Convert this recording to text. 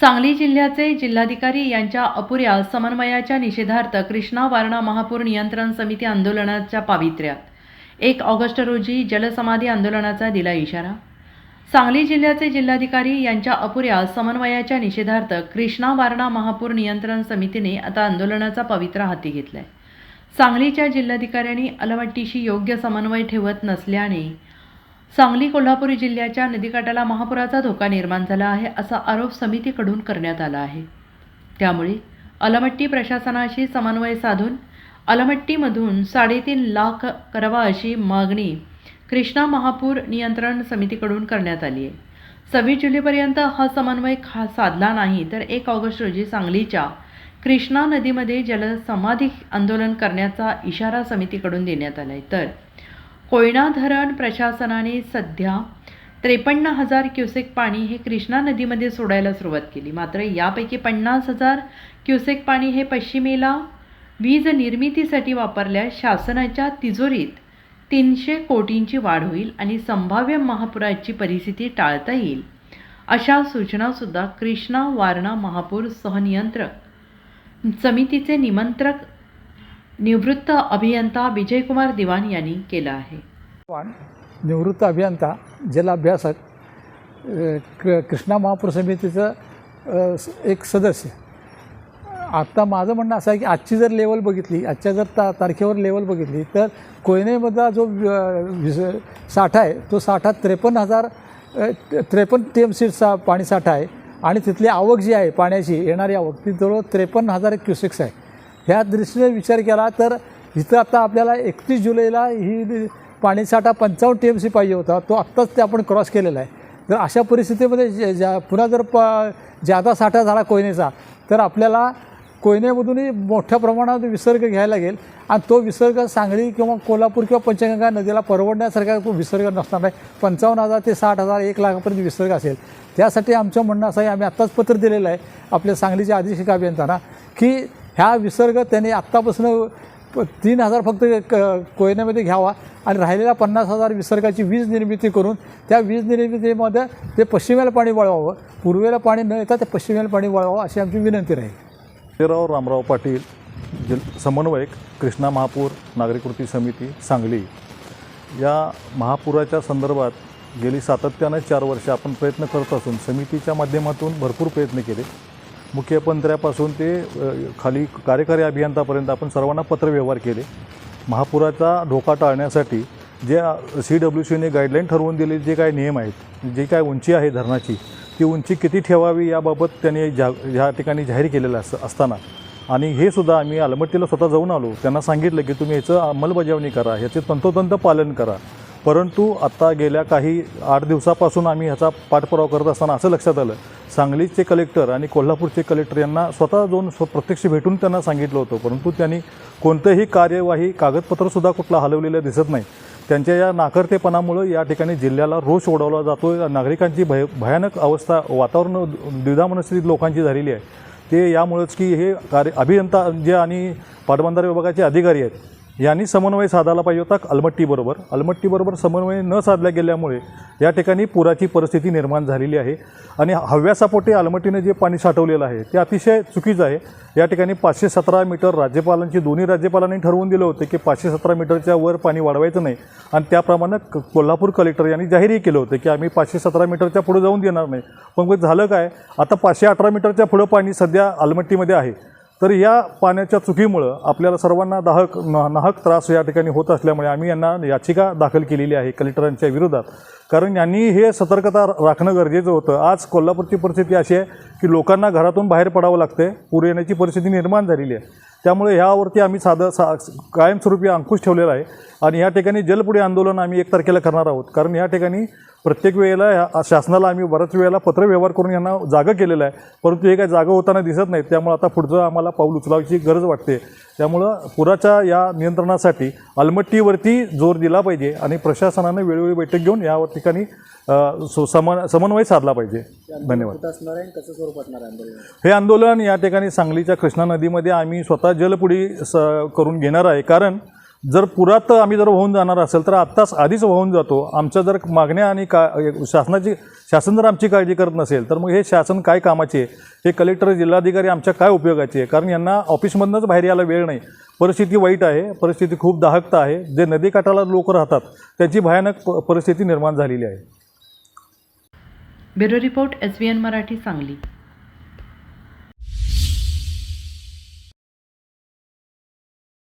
सांगली जिल्ह्याचे जिल्हाधिकारी यांच्या अपुऱ्या समन्वयाच्या निषेधार्थ कृष्णा वारणा महापूर नियंत्रण समिती आंदोलनाच्या पावित्र्यात. एक ऑगस्ट रोजी जलसमाधी आंदोलनाचा दिला इशारा. सांगली जिल्ह्याचे जिल्हाधिकारी यांच्या अपुऱ्या समन्वयाच्या निषेधार्थ कृष्णा वारणा महापूर नियंत्रण समितीने आता आंदोलनाचा पवित्रा हाती घेतलाय. सांगलीच्या जिल्हाधिकाऱ्यांनी अलवट्टीशी योग्य समन्वय ठेवत नसल्याने सांगली कोल्हापूर जिल्ह्याच्या नदीकाठाला महापुराचा धोका निर्माण झाला आहे असा आरोप समितीकडून करण्यात आला आहे. त्यामुळे अलमट्टी प्रशासनाशी समन्वय साधून अलमट्टीमधून साडेतीन लाख करावा अशी मागणी कृष्णा महापूर नियंत्रण समितीकडून करण्यात आली आहे. सव्वीस जुलैपर्यंत हा समन्वय खा साधला नाही तर एक ऑगस्ट रोजी सांगलीच्या कृष्णा नदीमध्ये जलसमाधी आंदोलन करण्याचा इशारा समितीकडून देण्यात आला आहे तर कोयना धरण प्रशासनाने सध्या त्रेपन्न हजार क्युसेक पाणी हे कृष्णा नदीमध्ये सोडायला सुरुवात केली. मात्र यापैकी पन्नास हजार क्युसेक पाणी हे पश्चिमेला वीज निर्मितीसाठी वापरल्यास शासनाच्या तिजोरीत तीनशे कोटींची वाढ होईल आणि संभाव्य महापुराची परिस्थिती टाळता येईल अशा सूचनासुद्धा कृष्णा वारणा महापूर सहनियंत्रक समितीचे निमंत्रक निवृत्त अभियंता विजयकुमार दिवाण यांनी केलं आहे. निवृत्त अभियंता जल अभ्यासक क कृष्णा महापूर समितीचं स- एक सदस्य. आत्ता माझं म्हणणं असं आहे की आजची जर लेवल बघितली आजच्या जर ता तारखेवर लेवल बघितली तर कोयनेमधला जो विस साठा आहे तो साठा त्रेपन्न हजार त्रेपन्न टी एम सी पाणी साठा आहे. आणि तिथली आवक जी आहे पाण्याची येणारी आवक ती जवळ त्रेपन्न हजार क्युसेक्स आहे. ह्या दृष्टीने विचार केला तर इथं आता आपल्याला एकतीस जुलैला ही पाणीसाठा पंचावन्न टी एम सी पाहिजे होता. तो आत्ताच ते आपण क्रॉस केलेला आहे. तर अशा परिस्थितीमध्ये जे- ज्या पुन्हा जर प जादा साठा झाला कोयनेचा तर आपल्याला कोयनेमधूनही मोठ्या प्रमाणात विसर्ग घ्यायला लागेल. आणि तो विसर्ग सांगली किंवा कोल्हापूर किंवा पंचगंगा नदीला परवडण्यासारखा तो विसर्ग नसणार नाही. पंचावन्न हजार ते साठ हजार एक लाखापर्यंत विसर्ग असेल. त्यासाठी आमचं म्हणणं असं आहे आम्ही आत्ताच पत्र दिलेलं आहे आपल्या सांगलीच्या अधीक्षक अभियंत्यांना की ह्या विसर्ग त्यांनी आत्तापासून प- तीन हजार फक्त क कोयन्यामध्ये घ्यावा आणि राहिलेल्या पन्नास हजार विसर्गाची वीज निर्मिती करून त्या वीज निर्मितीमध्ये ते पश्चिमेला पाणी वळवावं. पूर्वेला पाणी न येता ते पश्चिमेला पाणी वळवावं अशी आमची विनंती राहील. विजयराव रामराव पाटील जिल समन्वयक कृष्णा महापूर नागरिक कृती समिती सांगली. या महापुराच्या संदर्भात गेली सातत्यानं चार वर्ष आपण प्रयत्न करत असून समितीच्या माध्यमातून भरपूर प्रयत्न केले. मुख्यमंत्र्यापासून ते खाली कार्यकारी अभियंतापर्यंत आपण सर्वांना पत्रव्यवहार केले. महापुराचा धोका टाळण्यासाठी जे सी डब्ल्यू सीने गाईडलाईन ठरवून दिले जे काय नियम आहेत जे काय उंची आहे धरणाची ती उंची किती ठेवावी याबाबत त्यांनी जा ह्या ठिकाणी जाहीर केलेलं अस असताना. आणि हे सुद्धा आम्ही अलमट्टीला स्वतः जाऊन आलो. त्यांना सांगितलं की तुम्ही याचं अंमलबजावणी करा ह्याचे तंतोतंत पालन करा. परंतु आत्ता गेल्या काही आठ दिवसापासून आम्ही ह्याचा पाठपुरावा करत असताना असं लक्षात आलं सांगलीचे कलेक्टर आणि कोल्हापूरचे कलेक्टर यांना स्वतः जाऊन स्व प्रत्यक्ष भेटून त्यांना सांगितलं होतं. परंतु त्यांनी कोणतंही कार्यवाही कागदपत्रसुद्धा कुठला हलवलेलं दिसत नाही. त्यांच्या या नाकर्तेपणामुळं या ठिकाणी जिल्ह्याला रोष ओढवला जातो नागरिकांची भय भयानक अवस्था वातावरण द्विधा मनस्थितीत लोकांची झालेली आहे. ते यामुळंच की हे कार्य अभियंता जे आणि पाटबंधारे विभागाचे अधिकारी आहेत यांनी समन्वय साधायला पाहिजे होता अलमट्टीबरोबर. अलमट्टीबरोबर समन्वय न साधल्या गेल्यामुळे या ठिकाणी पुराची परिस्थिती निर्माण झालेली आहे. आणि हव्यासापोटे अलमट्टीने जे पाणी साठवलेलं आहे ते अतिशय चुकीचं आहे. या ठिकाणी पाचशे सतरा मीटर राज्यपालांची दोन्ही राज्यपालांनी ठरवून दिलं होतं की पाचशे सतरा मीटरच्या वर पाणी वाढवायचं नाही. आणि त्याप्रमाणे क- कोल्हापूर कलेक्टर यांनी जाहीरही केलं होतं की आम्ही पाचशे सतरा मीटरच्या पुढे जाऊन देणार नाही. पण मग झालं काय? आता पाचशे अठरा मीटरच्या पुढं पाणी सध्या अलमट्टीमध्ये आहे. तर या पाण्याच्या चुकीमुळं आपल्याला सर्वांना दाहक न- नाहक त्रास या ठिकाणी होत असल्यामुळे आम्ही यांना याचिका दाखल केलेली आहे कलेक्टरांच्या विरोधात. कारण यांनी हे सतर्कता राखणं गरजेचं होतं. आज कोल्हापूरची परिस्थिती अशी आहे की लोकांना घरातून बाहेर पडावं लागते. पूर येण्याची परिस्थिती निर्माण झालेली आहे. त्यामुळे ह्यावरती आम्ही साधं सा कायमस्वरूपी अंकुश ठेवलेला आहे. आणि या ठिकाणी जलपुढे आंदोलन आम्ही एक तारखेला करणार आहोत. कारण या ठिकाणी प्रत्येक वेळेला ह्या शासनाला आम्ही बऱ्याच वेळेला पत्रव्यवहार करून यांना जागं केलेलं आहे. परंतु हे काही जागं होताना दिसत नाही त्यामुळे आता पुढचं आम्हाला पाऊल उचलायची गरज वाटते. त्यामुळं पुराच्या या नियंत्रणासाठी अलमट्टीवरती जोर दिला पाहिजे आणि प्रशासनानं वेळोवेळी बैठक घेऊन या ठिकाणी समन समन्वय साधला पाहिजे. धन्यवाद. हे आंदोलन या ठिकाणी सांगलीच्या कृष्णा नदीमध्ये आम्ही स्वतः जलपुडी स करून घेणार आहे. कारण जर पुरात आम्ही जर वाहून जाणार असेल तर आत्ताच आधीच वाहून जातो. आमच्या जर मागण्या आणि का शासनाची शासन जर आमची काळजी करत नसेल तर मग हे शासन काय कामाचे हे कलेक्टर जिल्हाधिकारी आमच्या काय उपयोगाचे आहे? कारण यांना ऑफिसमधनंच बाहेर यायला वेळ नाही. परिस्थिती वाईट आहे परिस्थिती खूप दाहकता आहे. जे नदीकाठाला लोक राहतात त्यांची भयानक परिस्थिती निर्माण झालेली आहे. Bureau report S B N Marathi Sangli.